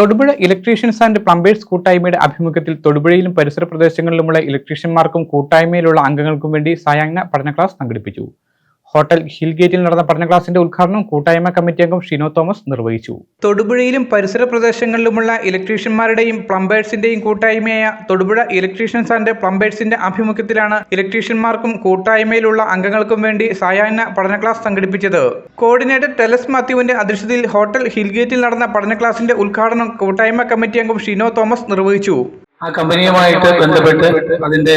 Thodupuzha electricians and plumbers കൂട്ടായ്മയുടെ ആഭിമുഖ്യത്തിൽ തൊടുപുഴയിലും പരിസര പ്രദേശങ്ങളിലുമുള്ള ഇലക്ട്രീഷ്യന്മാർക്കും കൂട്ടായ്മയിലുള്ള അംഗങ്ങൾക്കും വേണ്ടി സായാഹ്ന പഠന ക്ലാസ് സംഘടിപ്പിച്ചു. ഹോട്ടൽ ഹിൽ ഗേറ്റിൽ നടന്ന പഠന ക്ലാസിന്റെ ഉദ്ഘാടനം കൂട്ടായ്മ കമ്മിറ്റി അംഗം ഷിനോ തോമസ് നിർവഹിച്ചു. തൊടുപുഴയിലും പരിസര പ്രദേശങ്ങളിലുമുള്ള ഇലക്ട്രീഷ്യന്മാരുടെയും പ്ലംബേഴ്സിന്റെയും കൂട്ടായ്മയായ തൊടുപുഴ ഇലക്ട്രീഷ്യൻസ് ആൻഡ് പ്ലംബേഴ്സിന്റെ ആഭിമുഖ്യത്തിലാണ് ഇലക്ട്രീഷ്യന്മാർക്കും കൂട്ടായ്മയിലുള്ള അംഗങ്ങൾക്കും വേണ്ടി സായാഹ്ന പഠന ക്ലാസ് സംഘടിപ്പിച്ചത്. കോർഡിനേറ്റർ ടെലസ് മാത്യുവിന്റെ അധ്യക്ഷതയിൽ ഹോട്ടൽ ഹിൽ ഗേറ്റിൽ നടന്ന പഠന ക്ലാസിന്റെ ഉദ്ഘാടനം കൂട്ടായ്മ കമ്മിറ്റി അംഗം ഷിനോ തോമസ് നിർവഹിച്ചു. ആ കമ്പനിയുമായിട്ട് ബന്ധപ്പെട്ട് അതിന്റെ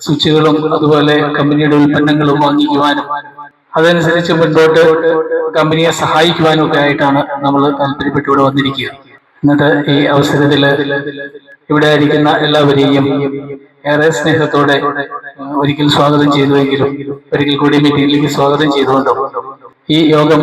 സ്വിച്ചുകളും അതുപോലെ കമ്പനിയുടെ ഉൽപ്പന്നങ്ങളും വാങ്ങിക്കുവാനും അതനുസരിച്ച് മുൻപോട്ട് കമ്പനിയെ സഹായിക്കുവാനും ഒക്കെ ആയിട്ടാണ് നമ്മൾ താല്പര്യപ്പെട്ട് ഇവിടെ വന്നിരിക്കുക. ഇന്നത്തെ ഈ അവസരത്തിൽ ഇവിടെ ആയിരിക്കുന്ന എല്ലാവരെയും ഏറെ സ്നേഹത്തോടെ ഒരിക്കൽ സ്വാഗതം ചെയ്തുവെങ്കിലും ഒരിക്കൽ കൂടി മീറ്റിംഗിലേക്ക് സ്വാഗതം ചെയ്തുകൊണ്ടും ഈ യോഗം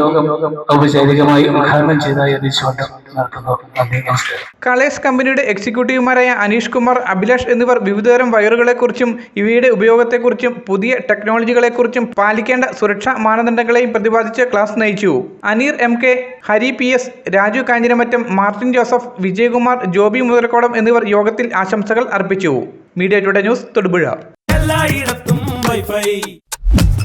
ഔപചാരികമായി ഉദ്ഘാടനം ചെയ്തതായി അറിയിച്ചുകൊണ്ട് നടത്തുന്നു. നന്ദി നമസ്കാരം. കളേഴ്സ് കമ്പനിയുടെ എക്സിക്യൂട്ടീവുമാരായ അനീഷ് കുമാർ അഭിലാഷ് എന്നിവർ വിവിധതരം വയറുകളെക്കുറിച്ചും ഇവയുടെ ഉപയോഗത്തെക്കുറിച്ചും പുതിയ ടെക്നോളജികളെക്കുറിച്ചും പാലിക്കേണ്ട സുരക്ഷാ മാനദണ്ഡങ്ങളെയും പ്രതിപാദിച്ച് ക്ലാസ് നയിച്ചു. Aneer M K Hari P S Raju Kanjiramattam Martin Joseph Vijayakumar Joby Muthalakodam എന്നിവർ യോഗത്തിൽ ആശംസകൾ അർപ്പിച്ചു. Media today news Thodupuzha. എല്ലായിടത്തും വൈഫൈ.